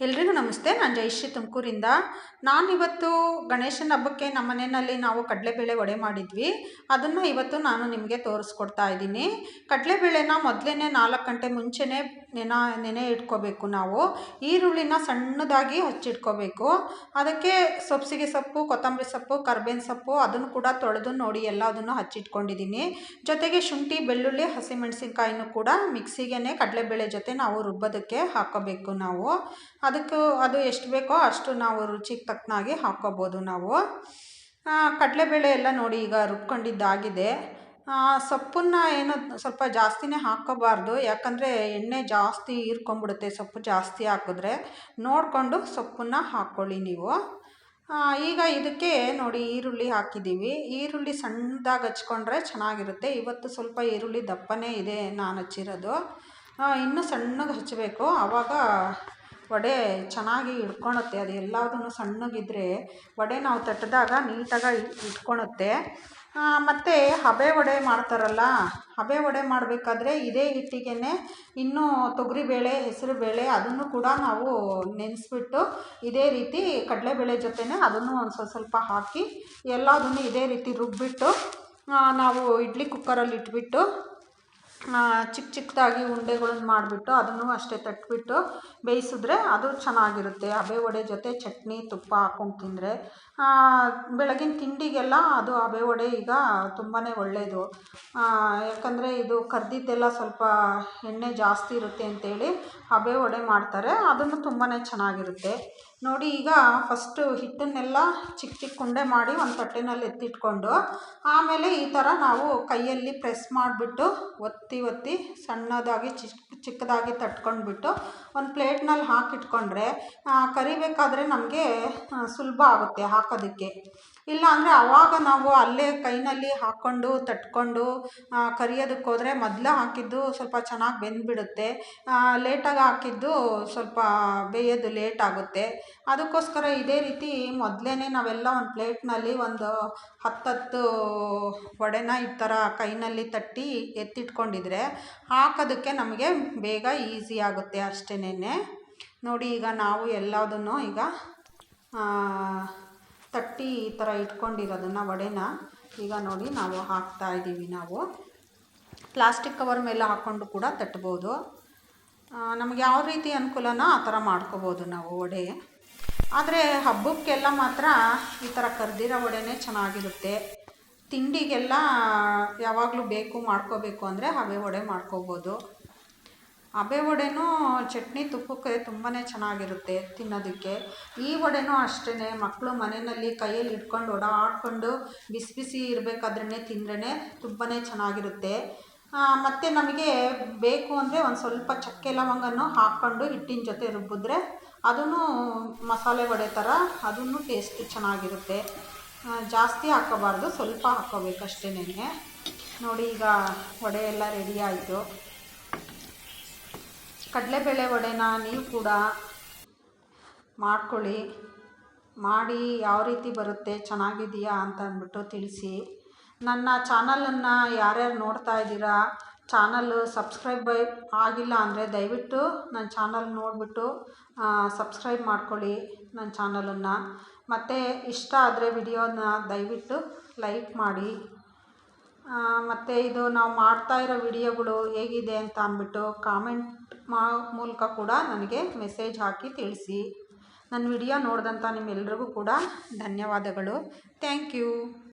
ಎಲ್ರಿಗೂ ನಮಸ್ತೆ. ನಾನು ಜಯಶ್ರೀ ತುಮಕೂರಿಂದ. ನಾನಿವತ್ತು ಗಣೇಶನ ಹಬ್ಬಕ್ಕೆ ನಮ್ಮ ಮನೆಯಲ್ಲಿ ನಾವು ಕಡಲೆಬೇಳೆ ವಡೆ ಮಾಡಿದ್ವಿ. ಅದನ್ನು ಇವತ್ತು ನಾನು ನಿಮಗೆ ತೋರಿಸ್ಕೊಡ್ತಾ ಇದ್ದೀನಿ. ಕಡಲೆಬೇಳೆನ ಮೊದಲೇ ನಾಲ್ಕು ಗಂಟೆ ಮುಂಚೆನೇ ನೆನ, ನೆನೆ ಇಟ್ಕೋಬೇಕು ನಾವು. ಈರುಳ್ಳಿನ ಸಣ್ಣದಾಗಿ ಹಚ್ಚಿಟ್ಕೋಬೇಕು. ಅದಕ್ಕೆ ಸೊಪ್ಸಿಗೆ ಸೊಪ್ಪು, ಕೊತ್ತಂಬರಿ ಸೊಪ್ಪು, ಕರ್ಬೇವಿನ ಸೊಪ್ಪು ಅದನ್ನು ಕೂಡ ತೊಳೆದು ನೋಡಿ ಎಲ್ಲ ಅದನ್ನು ಹಚ್ಚಿಟ್ಕೊಂಡಿದ್ದೀನಿ. ಜೊತೆಗೆ ಶುಂಠಿ, ಬೆಳ್ಳುಳ್ಳಿ, ಹಸಿಮೆಣಸಿನ್ಕಾಯಿನೂ ಕೂಡ ಮಿಕ್ಸಿಗೆ ಕಡಲೆಬೇಳೆ ಜೊತೆ ನಾವು ರುಬ್ಬೋದಕ್ಕೆ ಹಾಕೋಬೇಕು ನಾವು. ಅದಕ್ಕೂ ಅದು ಎಷ್ಟು ಬೇಕೋ ಅಷ್ಟು ನಾವು ರುಚಿಗೆ ತಕ್ಕನಾಗಿ ಹಾಕ್ಕೋಬೋದು ನಾವು. ಕಡಲೆಬೇಳೆ ಎಲ್ಲ ನೋಡಿ ಈಗ ರುಬ್ಕೊಂಡಿದ್ದಾಗಿದೆ. ಸೊಪ್ಪನ್ನು ಏನು ಸ್ವಲ್ಪ ಜಾಸ್ತಿನೇ ಹಾಕ್ಕೋಬಾರ್ದು. ಯಾಕಂದರೆ ಎಣ್ಣೆ ಜಾಸ್ತಿ ಹೀರ್ಕೊಂಬಿಡುತ್ತೆ ಸೊಪ್ಪು ಜಾಸ್ತಿ ಹಾಕಿದ್ರೆ ನೋಡಿಕೊಂಡು ಸೊಪ್ಪನ್ನು ಹಾಕ್ಕೊಳ್ಳಿ ನೀವು. ಈಗ ಇದಕ್ಕೆ ನೋಡಿ ಈರುಳ್ಳಿ ಹಾಕಿದ್ದೀವಿ. ಈರುಳ್ಳಿ ಸಣ್ಣದಾಗಿ ಹಚ್ಕೊಂಡ್ರೆ ಚೆನ್ನಾಗಿರುತ್ತೆ. ಇವತ್ತು ಸ್ವಲ್ಪ ಈರುಳ್ಳಿ ದಪ್ಪನೇ ಇದೆ ನಾನು ಹಚ್ಚಿರೋದು. ಇನ್ನೂ ಸಣ್ಣಗೆ ಹಚ್ಚಬೇಕು. ಆವಾಗ ವಡೆ ಚೆನ್ನಾಗಿ ಹಿಡ್ಕೊಳತ್ತೆ ಅದು ಎಲ್ಲದೂ ಸಣ್ಣಗಿದ್ದರೆ ವಡೆ ನಾವು ತಟ್ಟಿದಾಗ ನೀಟಾಗಿ ಇಟ್ಕೊಳತ್ತೆ. ಮತ್ತು ಹಬೆ ವಡೆ ಮಾಡ್ತಾರಲ್ಲ, ಹಬೆ ವಡೆ ಮಾಡಬೇಕಾದ್ರೆ ಇದೇ ಹಿಟ್ಟಿಗೆ ಇನ್ನೂ ತೊಗರಿಬೇಳೆ, ಹೆಸರುಬೇಳೆ ಅದನ್ನು ಕೂಡ ನಾವು ನೆನೆಸ್ಬಿಟ್ಟು ಇದೇ ರೀತಿ ಕಡಲೆಬೇಳೆ ಜೊತೆನೇ ಅದನ್ನು ಒಂದು ಸ್ವಲ್ಪ ಸ್ವಲ್ಪ ಹಾಕಿ ಎಲ್ಲದನ್ನು ಇದೇ ರೀತಿ ರುಬ್ಬಿಟ್ಟು ನಾವು ಇಡ್ಲಿ ಕುಕ್ಕರಲ್ಲಿ ಇಟ್ಬಿಟ್ಟು ಚಿಕ್ಕ ಚಿಕ್ಕದಾಗಿ ಉಂಡೆಗಳನ್ನ ಮಾಡಿಬಿಟ್ಟು ಅದನ್ನು ಅಷ್ಟೇ ತಟ್ಟಿಬಿಟ್ಟು ಬೇಯಿಸಿದ್ರೆ ಅದು ಚೆನ್ನಾಗಿರುತ್ತೆ. ಹಬೆ ವಡೆ ಜೊತೆ ಚಟ್ನಿ, ತುಪ್ಪ ಹಾಕ್ಕೊಂಡು ತಿಂದರೆ ಬೆಳಗಿನ ತಿಂಡಿಗೆಲ್ಲ ಅದು ಹಬೆ ವಡೆ ಈಗ ತುಂಬಾ ಒಳ್ಳೆಯದು ಯಾಕಂದರೆ ಇದು ಕರ್ದಿದ್ದೆಲ್ಲ ಸ್ವಲ್ಪ ಎಣ್ಣೆ ಜಾಸ್ತಿ ಇರುತ್ತೆ ಅಂತೇಳಿ ಹಬೆ ವಡೆ ಮಾಡ್ತಾರೆ. ಅದನ್ನು ತುಂಬಾ ಚೆನ್ನಾಗಿರುತ್ತೆ. ನೋಡಿ, ಈಗ ಫಸ್ಟು ಹಿಟ್ಟನ್ನೆಲ್ಲ ಚಿಕ್ಕ ಚಿಕ್ಕ ಉಂಡೆ ಮಾಡಿ ಒಂದು ತಟ್ಟೆನಲ್ಲಿ ಎತ್ತಿಟ್ಕೊಂಡು, ಆಮೇಲೆ ಈ ಥರ ನಾವು ಕೈಯಲ್ಲಿ ಪ್ರೆಸ್ ಮಾಡಿಬಿಟ್ಟು ಒತ್ತಿ ಒತ್ತಿ ಸಣ್ಣದಾಗಿ ಚಿಕ್ಕ ಚಿಕ್ಕದಾಗಿ ತಟ್ಕೊಂಡ್ಬಿಟ್ಟು ಒಂದು ಪ್ಲೇಟ್ನಲ್ಲಿ ಹಾಕಿಟ್ಕೊಂಡ್ರೆ ಕರಿಬೇಕಾದ್ರೆ ನಮಗೆ ಸುಲಭ ಆಗುತ್ತೆ ಹಾಕೋದಕ್ಕೆ. ಇಲ್ಲ ಅಂದರೆ ಆವಾಗ ನಾವು ಅಲ್ಲೇ ಕೈನಲ್ಲಿ ಹಾಕ್ಕೊಂಡು ತಟ್ಕೊಂಡು ಕರಿಯೋದಕ್ಕೆ ಹೋದರೆ ಮೊದಲೇ ಹಾಕಿದ್ದು ಸ್ವಲ್ಪ ಚೆನ್ನಾಗಿ ಬೆಂದುಬಿಡುತ್ತೆ. ಲೇಟಾಗಿ ಹಾಕಿದ್ದು ಸ್ವಲ್ಪ ಬೇಯೋದು ಲೇಟ್ ಆಗುತ್ತೆ. ಅದಕ್ಕೋಸ್ಕರ ಇದೇ ರೀತಿ ಮೊದಲೇ ನಾವೆಲ್ಲ ಒಂದು ಪ್ಲೇಟ್ನಲ್ಲಿ ಒಂದು ಹತ್ತತ್ತು ವಡೆನ ಈ ಥರ ಕೈನಲ್ಲಿ ತಟ್ಟಿ ಎತ್ತಿಟ್ಕೊಂಡಿದ್ರೆ ಹಾಕೋದಕ್ಕೆ ನಮಗೆ ಬೇಗ ಈಸಿ ಆಗುತ್ತೆ ಅಷ್ಟೇನೆ ನೋಡಿ ಈಗ ನಾವು ಎಲ್ಲದನ್ನು ಈಗ ತಟ್ಟಿ ಈ ಥರ ಇಟ್ಕೊಂಡಿರೋದನ್ನು ವಡೆನ ಈಗ ನೋಡಿ ನಾವು ಹಾಕ್ತಾ ಇದ್ದೀವಿ ನಾವು. ಪ್ಲಾಸ್ಟಿಕ್ ಕವರ್ ಮೇಲೆ ಹಾಕ್ಕೊಂಡು ಕೂಡ ತಟ್ಬೋದು. ನಮಗೆ ಯಾವ ರೀತಿ ಅನುಕೂಲನೋ ಆ ಥರ ಮಾಡ್ಕೋಬೋದು ನಾವು ವಡೆ. ಆದರೆ ಹಬ್ಬಕ್ಕೆಲ್ಲ ಮಾತ್ರ ಈ ಥರ ಕರ್ದಿರೋ ವಡೆನೇ ಚೆನ್ನಾಗಿರುತ್ತೆ. ತಿಂಡಿಗೆಲ್ಲ ಯಾವಾಗಲೂ ಬೇಕು ಮಾಡ್ಕೋಬೇಕು ಅಂದರೆ ಹಬೆ ವಡೆ ಮಾಡ್ಕೋಬೋದು. ಹಬೆ ವಡೆನೂ ಚಟ್ನಿ ತುಪ್ಪಕ್ಕೆ ತುಂಬಾ ಚೆನ್ನಾಗಿರುತ್ತೆ ತಿನ್ನೋದಕ್ಕೆ. ಈ ವಡೆನೂ ಅಷ್ಟೇ ಮಕ್ಕಳು ಮನೆಯಲ್ಲಿ ಕೈಯಲ್ಲಿ ಇಟ್ಕೊಂಡು ಓಡಾಡ್ಕೊಂಡು ಬಿಸಿ ಬಿಸಿ ಇರಬೇಕಾದ್ರೇ ತಿಂದ್ರೇ ತುಂಬಾ ಚೆನ್ನಾಗಿರುತ್ತೆ. ಮತ್ತು ನಮಗೆ ಬೇಕು ಅಂದರೆ ಒಂದು ಸ್ವಲ್ಪ ಚಕ್ಕೆ ಲವಂಗನೂ ಹಾಕ್ಕೊಂಡು ಹಿಟ್ಟಿನ ಜೊತೆ ರುಬ್ಬಿದ್ರೆ ಅದೂ ಮಸಾಲೆ ವಡೆ ಥರ ಅದೂ ಟೇಸ್ಟ್ ಚೆನ್ನಾಗಿರುತ್ತೆ. ಜಾಸ್ತಿ ಹಾಕೋಬಾರ್ದು, ಸ್ವಲ್ಪ ಹಾಕ್ಕೋಬೇಕು ನನಗೆ ನೋಡಿ ಈಗ ವಡೆ ಎಲ್ಲ ರೆಡಿ ಆಯಿತು. ಕಡಲೆಬೇಳೆ ವಡೆನ ನೀವು ಕೂಡ ಮಾಡ್ಕೊಳ್ಳಿ. ಮಾಡಿ ಯಾವ ರೀತಿ ಬರುತ್ತೆ, ಚೆನ್ನಾಗಿದೆಯಾ ಅಂತ ಅಂದ್ಬಿಟ್ಟು ತಿಳಿಸಿ. ನನ್ನ ಚಾನಲನ್ನು ಯಾರ್ಯಾರು ನೋಡ್ತಾ ಇದ್ದೀರಾ ಚಾನಲ್ಲು ಸಬ್ಸ್ಕ್ರೈಬ್ ಆಗಿಲ್ಲ ಅಂದರೆ ದಯವಿಟ್ಟು ನನ್ನ ಚಾನಲ್ ನೋಡಿಬಿಟ್ಟು ಸಬ್ಸ್ಕ್ರೈಬ್ ಮಾಡ್ಕೊಳ್ಳಿ ನನ್ನ ಚಾನಲನ್ನು. ಮತ್ತು ಇಷ್ಟ ಆದರೆ ವಿಡಿಯೋನ ದಯವಿಟ್ಟು ಲೈಕ್ ಮಾಡಿ. ಮತ್ತು ಇದು ನಾವು ಮಾಡ್ತಾ ಇರೋ ವಿಡಿಯೋಗಳು ಹೇಗಿದೆ ಅಂತ ಅಂದ್ಬಿಟ್ಟು ಕಾಮೆಂಟ್ ಮಾ, ಮೂಲಕ ಕೂಡ ನನಗೆ ಮೆಸೇಜ್ ಹಾಕಿ ತಿಳಿಸಿ. ನನ್ನ ವಿಡಿಯೋ ನೋಡಿದಂಥ ನಿಮ್ಮೆಲ್ರಿಗೂ ಕೂಡ ಧನ್ಯವಾದಗಳು. Thank you